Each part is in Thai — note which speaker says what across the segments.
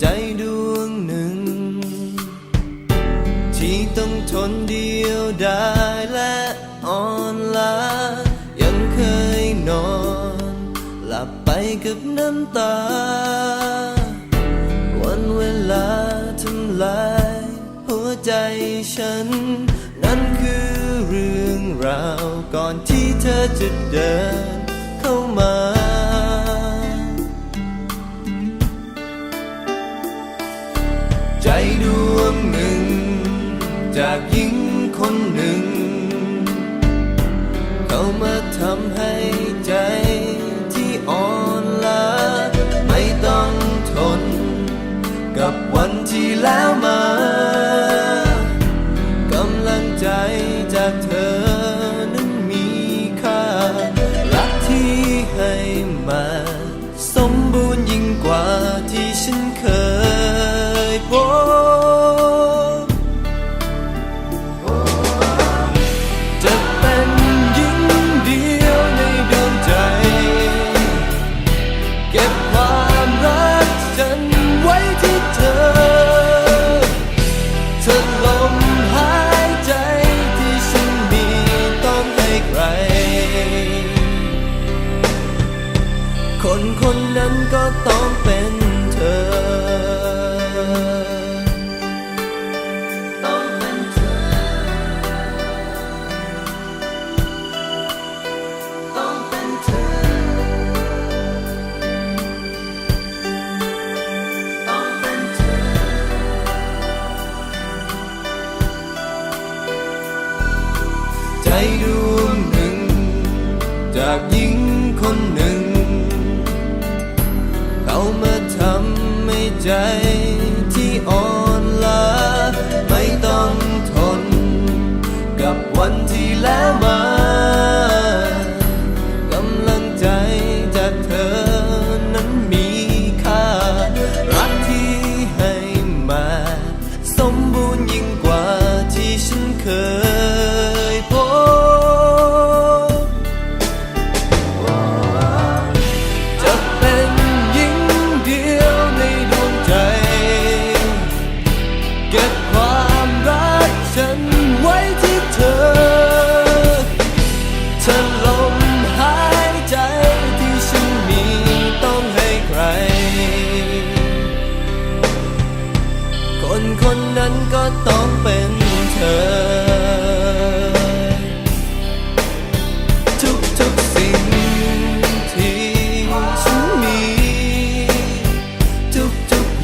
Speaker 1: ใจดวงหนึ่ง ที่ต้องทนเดียวดายและอ่อนล้ายังเคยนอน หลับไปกับน้ำตา วันเวลาทำลายหัวใจฉัน นั่นคือเรื่องราวก่อนที่เธอจะเดินเข้ามา จากหญิงคนหนึ่ง เขามาทำให้ใจที่อ่อนล้าไม่ต้องทน กับวันที่แล้วมากำลังใจจากเธอนั้นมีค่ารักที่ให้มา สมบูรณ์ยิ่งกว่าที่ฉันเคย คนคนนั้นก็ต้องเป็นเธอ ต้องเป็นเธอ ต้องเป็นเธอ ต้องเป็นเธอ ใจดวงหนึ่ง จากหญิงคนหนึ่ง ใจที่อ่อน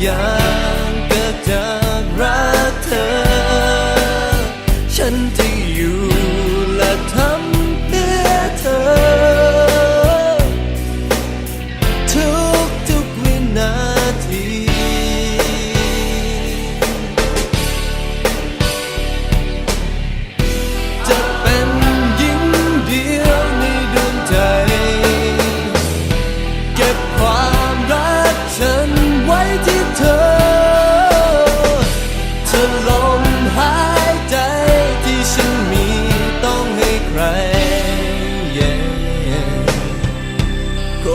Speaker 1: ฉั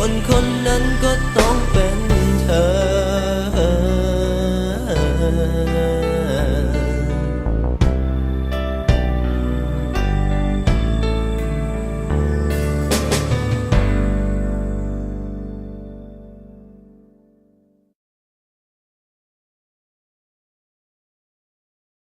Speaker 1: ส่นคนนั้นก็ต้องเป็น